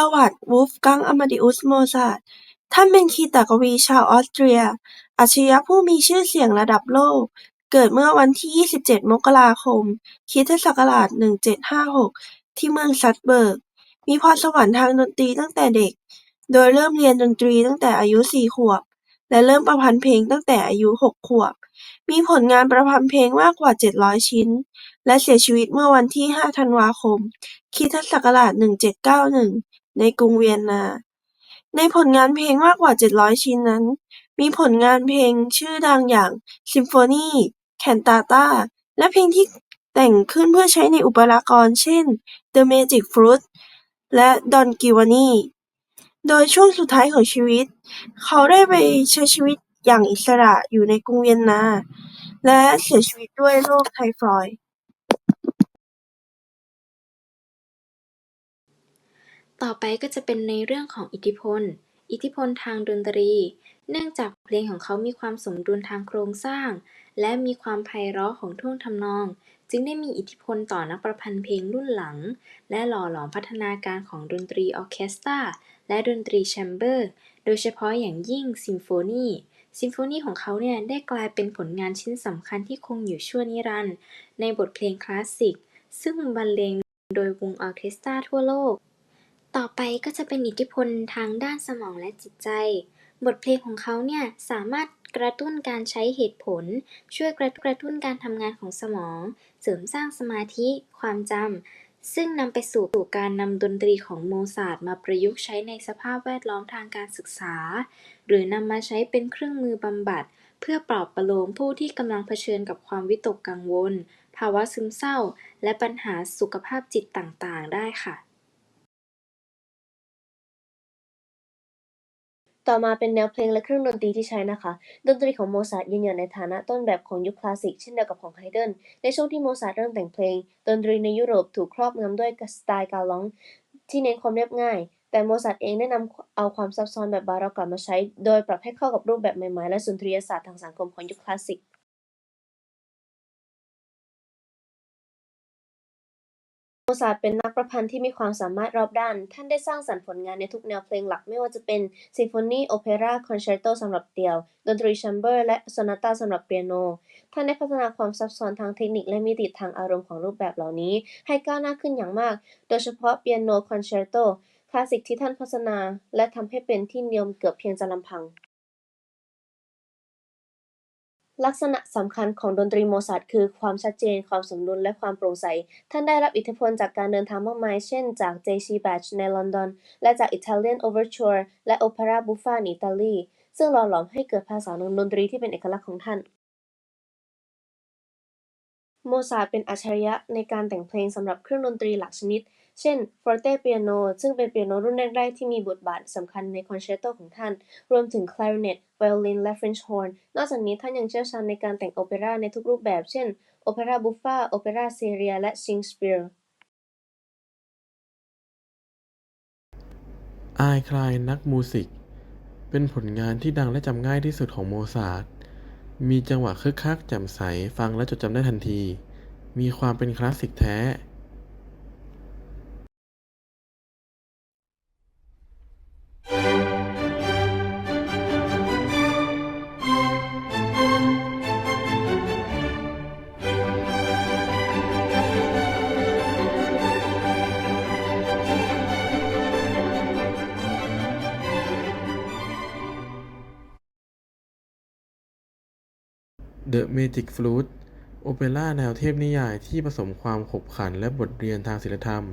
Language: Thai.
ประวัติวูล์ฟกังอมาดิอุส โมซาร์ท ท่านเป็นคีตกวีชาวออสเตรีย อัจฉริยะผู้มีชื่อเสียงระดับโลก เกิดเมื่อวันที่ 27 มกราคมคริสตศักราช1756 ที่เมืองซัลเบิร์ก มีพรสวรรค์ทางดนตรีตั้งแต่เด็ก โดยเริ่มเรียนดนตรีตั้งแต่อายุ 4 ขวบ และเริ่มประพันธ์เพลงตั้งแต่อายุ 6 ขวบ มีผลงานประพันธ์เพลงมากกว่า 700 ชิ้น และเสียชีวิตเมื่อวันที่ 5 ธันวาคมคริสตศักราช1791 ในกรุงเวียนนา ในผลงานเพลงมากกว่า 700 ชิ้นนั้น มีผลงานเพลงชื่อดังอย่างซิมโฟนี แคนตาตาและเพลงที่แต่งขึ้นเพื่อใช้ในอุปรากรเช่น The Magic Flute และ Don Giovanni โดยช่วงสุดท้ายของชีวิต เขาได้ไปใช้ชีวิตอย่างอิสระอยู่ในกรุงเวียนนา และเสียชีวิตด้วยโรคไทฟอยด์ ต่อไปก็จะเป็นในเรื่องของอิทธิพล อิทธิพลทางดนตรี เนื่องจากเพลงของเขามีความสมดุลทางโครงสร้าง และมีความไพเราะของท่วงทำนอง จึงได้มีอิทธิพลต่อนักประพันธ์เพลงรุ่นหลัง และหล่อหลอมพัฒนาการของดนตรีออเคสตราและดนตรีแชมเบอร์ โดยเฉพาะอย่างยิ่งซิมโฟนีซิมโฟนีของเขาเนี่ยได้กลายเป็นผลงานชิ้นสำคัญที่คงอยู่ชั่วนิรันดร์ในบทเพลงคลาสสิก ซึ่งบรรเลงโดยวงออเคสตราทั่วโลก ต่อไปก็จะเป็นอิทธิพลทางด้านสมองและจิตใจ บทเพลงของเขาเนี่ยสามารถกระตุ้นการใช้เหตุผล ช่วยกระกระตุ้นการทำงานของสมอง เสริมสร้างสมาธิ ความจำ ซึ่งนำไปสู่การนำดนตรีของโมซาร์ทมาประยุกต์ใช้ในสภาพแวดล้อมทางการศึกษา หรือนำมาใช้เป็นเครื่องมือบำบัด เพื่อปลอบประโลมผู้ที่กำลังเผชิญกับความวิตกกังวล ภาวะซึมเศร้า และปัญหาสุขภาพจิตต่างๆ ได้ค่ะ ต่อมาเป็นแนวเพลงและเครื่องดนตรีที่ใช้นะคะ ดนตรีของโมซาร์ทยืนหยัดในฐานะต้นแบบของยุคคลาสสิกเช่นเดียวกับของไฮเดนในช่วงที่โมซาร์ทเริ่มแต่งเพลง ดนตรีในยุโรปถูกครอบงำด้วยสไตล์การร้อง ที่เน้นความเรียบง่าย แต่โมซาร์ทเองได้นำเอาความซับซ้อนแบบบาร็อกกลับมาใช้ โดยปรับให้เข้ากับรูปแบบใหม่ๆและสุนทรียศาสตร์ทางสังคมของยุคคลาสสิก โมซาร์ทเป็นนักประพันธ์ที่มีความสามารถรอบด้าน ท่านได้สร้างสรรค์ผลงานในทุกแนวเพลงหลัก ไม่ว่าจะเป็นซิมโฟนี โอเปร่า คอนแชร์โตสำหรับเดี่ยว ดนตรีแชมเบอร์ และโซนาตาสำหรับเปียโน ท่านได้พัฒนาความซับซ้อนทางเทคนิคและมิติทางอารมณ์ของรูปแบบเหล่านี้ ให้ก้าวหน้าขึ้นอย่างมาก โดยเฉพาะเปียโน คอนแชร์โต คลาสสิกที่ท่านพัฒนา และทำให้เป็นที่นิยมเกือบเพียงจะลำพัง ลักษณะสำคัญของดนตรีโมซาร์ทคือความชัดเจน ความสมดุล และความโปร่งใส ท่านได้รับอิทธิพลจากการเดินทางมากมาย เช่น จาก J.C. Bach ในลอนดอน และจาก Italian Overture และ Opera Buffa ในอิตาลี ซึ่งหล่อหลอมให้เกิดภาษาดนตรีที่เป็นเอกลักษณ์ของท่าน โมซาร์ทเป็นอัจฉริยะในการแต่งเพลงสำหรับเครื่องดนตรีหลักชนิด เช่น ฟอร์เตเปียโน ซึ่งเป็นเปียโนรุ่นแรก ๆ ที่มีบทบาทสำคัญในคอนแชร์โตของท่าน รวมถึงคลาริเนต ไวโอลิน และเฟรนช์ฮอร์น นอกจากนี้ท่านยังเชี่ยวชาญในการแต่งโอเปร่าในทุกรูปแบบ เช่น โอเปราบุฟฟาโอเปราเซีย และชิงสเปียร์อายคลายนักมูสิก เป็นผลงานที่ดังและจำง่ายที่สุดของโมซาร์ท มีจังหวะคึกคักแจ่มใสฟังและจดจำได้ทันที มีความเป็นคลาสสิกแท้ The Magic Flute โอเปร่าแนวเทพนิยายที่ผสมความขบขันและบทเรียนทางศิลธรรม